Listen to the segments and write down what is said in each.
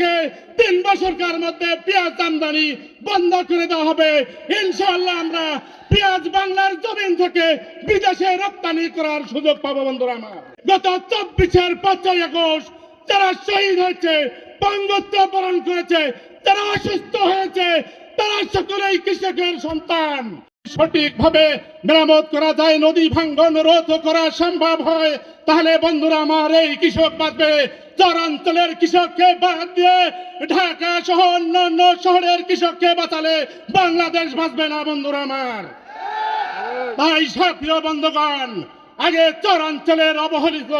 থেকে তিন বছরকার মধ্যে পেঁয়াজ আমদানি বন্ধ করে দেওয়া হবে। ইনশাআল্লাহ আমরা পেঁয়াজ বাংলার জমিন থেকে বিদেশে রপ্তানি করার সুযোগ পাবো বন্ধুরা আমার। গত চব্বিশের পাঁচই আগস্ট যারা শহীদ হয়েছে, পঙ্গত্ব বরণ করেছে, যারা অসুস্থ হয়েছে, তারা সকলেই কৃষকের সন্তান। সঠিকভাবে মেরামত করা যায়, নদী ভাঙ্গন রোধ করা সম্ভব হয়, তাহলে বন্ধুরা আমার এই কৃষক বাঁচবে চরাঞ্চলের কৃষককে বাদ দিয়ে ঢাকা সহ অন্যান্য শহরের কৃষককে বাঁচালে বাংলাদেশ বাঁচবে না, বন্ধুরা আমার। তাই সাথীয় বন্ধুগণ আগে চরাঞ্চলের অবহেলিত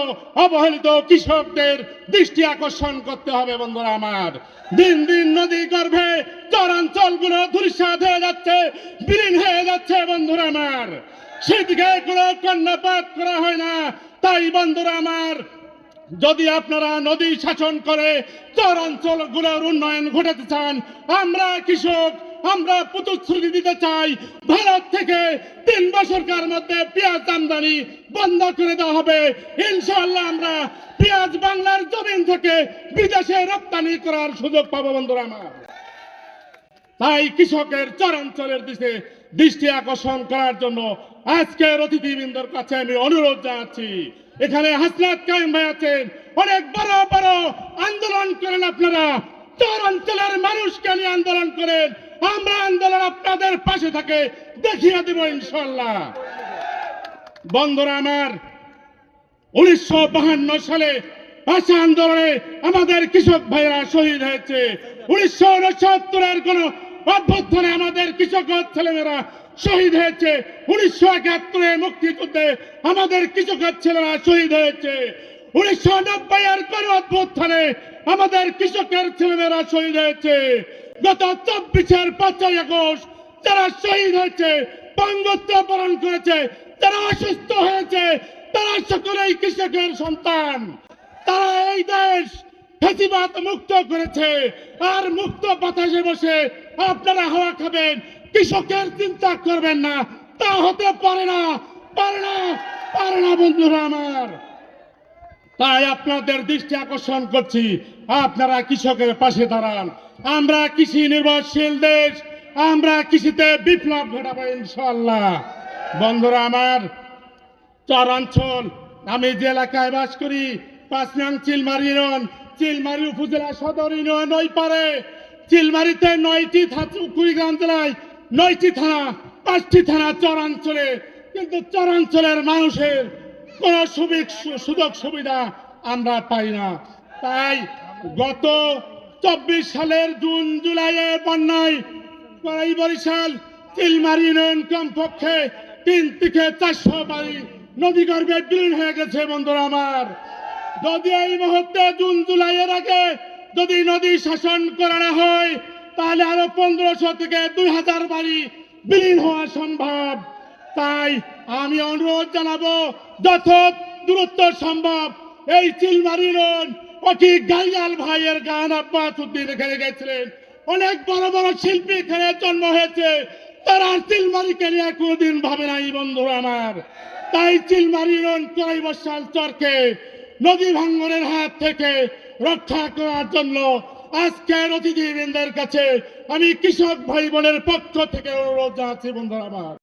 অবহেলিত কৃষকদের দৃষ্টি আকর্ষণ করতে হবে বন্ধুরা আমার। দিন দিন নদী গর্ভে চরাঞ্চলগুলো ধূলিসাৎ হয়ে যাচ্ছে, বিলীন হয়ে যাচ্ছে বন্ধুরা আমার। সেদিকে কোনো কর্ণপাত করা হয় না। তাই বন্ধুরা আমার, যদি আপনারা নদী শাসন করে চর চরাঞ্চলগুলোর উন্নয়ন ঘটাতে চান, আমরা কৃষক আমরা প্রতিশ্রুতি দিতে চাই, ভারত থেকে তিন বছরকার মধ্যে পেঁয়াজ আমদানি বন্ধ করে দেওয়া হবে। ইনশাআল্লাহ আমরা পেঁয়াজ বাংলার জমিন থেকে বিদেশে রপ্তানি করার সুযোগ পাবো বন্ধুরা আমার। তাই কৃষকের চরাঞ্চলের দিকে দৃষ্টি আকর্ষণ করার জন্য আজকের অতিথিবৃন্দর কাছে আমি অনুরোধ জানাচ্ছি। এখানে হাসনাত কায়েম ভাই আছেন। অনেক বড় বড় আন্দোলন করেন আপনারা। চরাঞ্চলের মানুষকে নিয়ে আন্দোলন করেন। আমরা আন্দোলন আপনাদের পাশে থাকে, দেখিয়ে দেব ইনশাল্লাহ বন্ধুরা আমার, উনিশশো সালে ভাষা আন্দোলনে আমাদের কৃষক ভাইরা শহীদ হয়েছে। উনিশশো উনসত্তরের কোন অভ্যুত্থানে আমাদের কৃষক ছেলেমেয়েরা শহীদ হয়েছে। উনিশশো একাত্তরে মুক্তিযুদ্ধে আমাদের কৃষকের ছেলেরা শহীদ হয়েছে। উনিশশো নব্বই এর কোন অভ্যুত্থানে আমাদের কৃষকের ছেলেমেয়েরা শহীদ হয়েছে। গত চব্বিশের পাঁচই আগস্ট যারা শহীদ হয়েছে পঙ্গত্ব বরণ করেছে, যারা অসুস্থ হয়েছে, তারা সকলেই কৃষকের সন্তান। তারা এই দেশ ফেসিবাদ মুক্ত করেছে। আর মুক্ত বাতাসে বসে আপনারা হাওয়া খাবেন, কৃষকের চিন্তা করবেন না, তা হতে পারে না পারে না পারে না বন্ধুরা আমার। তাই আপনাদের দৃষ্টি আকর্ষণ করছি, আপনারা কৃষকের পাশে দাঁড়ান। আমরা কৃষি নির্ভরশীল দেশ, আমরা কৃষিতে বিপ্লব ঘটাবো ইনশাল্লাহ বন্ধুরা আমার চরাঞ্চল, আমি যে এলাকায় বাস করি পাঁচ নং চিলমারি ইউনিয়ন, চিলমারি উপজেলা সদর ইউনিয়ন ওই পারে। চিলমারিতে নয়টি কুড়িগ্রাম জেলায় নয়টি থানা, পাঁচটি থানা চরাঞ্চলে। কিন্তু চরাঞ্চলের মানুষের কোন সুযোগ সুবিধা আমরা পাই না। তাই গত চব্বিশ সালের জুন জুলাইয়ে বন্যায় এই বরিশাল চিলমারি ইউনিয়ন কমপক্ষে তিন থেকে চারশো বাড়ি নদী গর্ভে বিলীন হয়ে গেছে বন্ধুরা আমার। যদি এই মুহূর্তে জুন জুলাইয়ের আগে যদি নদী শাসন করানো হয়, তাহলে আরও পনেরোশো থেকে দুই হাজার বাড়ি বিলীন হওয়া সম্ভব। তাই আমি অনুরোধ জানাব যত দূরত্ব সম্ভব। এই চিলমারি রোড অতি গাইয়াল ভাইয়ের গান আব্বাস উদ্দিন এখানে গেছিলেন। অনেক বড় বড় শিল্পী এখানে জন্ম হয়েছে। তারা চিলমারিকে নিয়ে কোনোদিন ভাবে নাই বন্ধুরা আমার। তাই চিলমারি রোড কড়াই বসাল চরকে নদী ভাঙ্গনের হাত থেকে রক্ষা করার জন্য আজকের অতিথিবৃন্দের কাছে আমি কৃষক ভাই বোনের পক্ষ থেকে অনুরোধ জানাচ্ছি বন্ধুরা আমার।